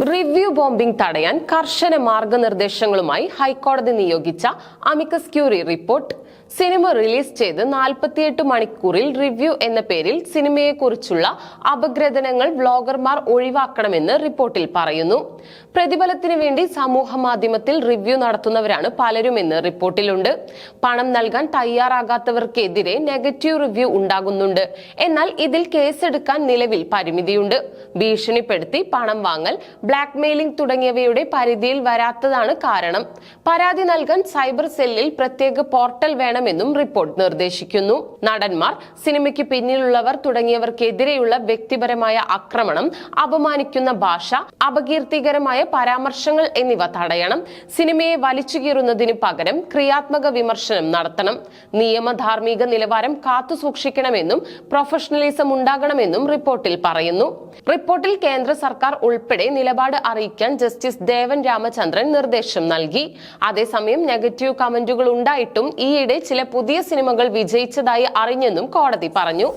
Review bombing തടയാൻ കർശന മാർഗനിർദ്ദേശങ്ങളുമായി ഹൈക്കോടതി നിയോഗിച്ച amicus curiae report. Cinema release ചെയ്ത് നാൽപ്പത്തിയെട്ട് മണിക്കൂറിൽ റിവ്യൂ എന്ന പേരിൽ സിനിമയെക്കുറിച്ചുള്ള അപഗ്രഥനങ്ങൾ വ്ലോഗർമാർ ഒഴിവാക്കണമെന്ന് റിപ്പോർട്ടിൽ പറയുന്നു. പ്രതിഫലത്തിന് വേണ്ടി സമൂഹ മാധ്യമത്തിൽ റിവ്യൂ നടത്തുന്നവരാണ് പലരുമെന്ന് റിപ്പോർട്ടിലുണ്ട്. പണം നൽകാൻ തയ്യാറാകാത്തവർക്കെതിരെ നെഗറ്റീവ് റിവ്യൂ ഉണ്ടാകുന്നുണ്ട്. എന്നാൽ ഇതിൽ കേസെടുക്കാൻ നിലവിൽ പരിമിതിയുണ്ട്. ഭീഷണിപ്പെടുത്തി പണം വാങ്ങൽ ബ്ലാക്ക് മെയിലിംഗ് തുടങ്ങിയവയുടെ പരിധിയിൽ വരാത്തതാണ് കാരണം. പരാതി നൽകാൻ സൈബർ സെല്ലിൽ പ്രത്യേക പോർട്ടൽ വേണമെന്നും റിപ്പോർട്ട് നിർദ്ദേശിക്കുന്നു. നടന്മാർ സിനിമയ്ക്ക് പിന്നിലുള്ളവർ തുടങ്ങിയവർക്കെതിരെയുള്ള വ്യക്തിപരമായ ആക്രമണം അപമാനിക്കുന്ന ഭാഷ അപകീർത്തികരമായ പരാമർശങ്ങൾ എന്നിവ തടയണം. സിനിമയെ വലിച്ചുകീറുന്നതിന് പകരം ക്രിയാത്മക വിമർശനം നടത്തണം. നിയമധാർമ്മിക നിലവാരം കാത്തുസൂക്ഷിക്കണമെന്നും പ്രൊഫഷണലിസം ഉണ്ടാകണമെന്നും റിപ്പോർട്ടിൽ പറയുന്നു. റിപ്പോർട്ടിൽ കേന്ദ്ര സർക്കാർ ഉൾപ്പെടെ നിലപാട് അറിയിക്കാൻ ജസ്റ്റിസ് ദേവൻ രാമചന്ദ്രൻ നിർദ്ദേശം നൽകി. അതേസമയം നെഗറ്റീവ് കമന്റുകൾ ഉണ്ടായിട്ടും ഈയിടെ ചില പുതിയ സിനിമകൾ വിജയിച്ചതായി അറിഞ്ഞെന്നും കോടതി പറഞ്ഞു.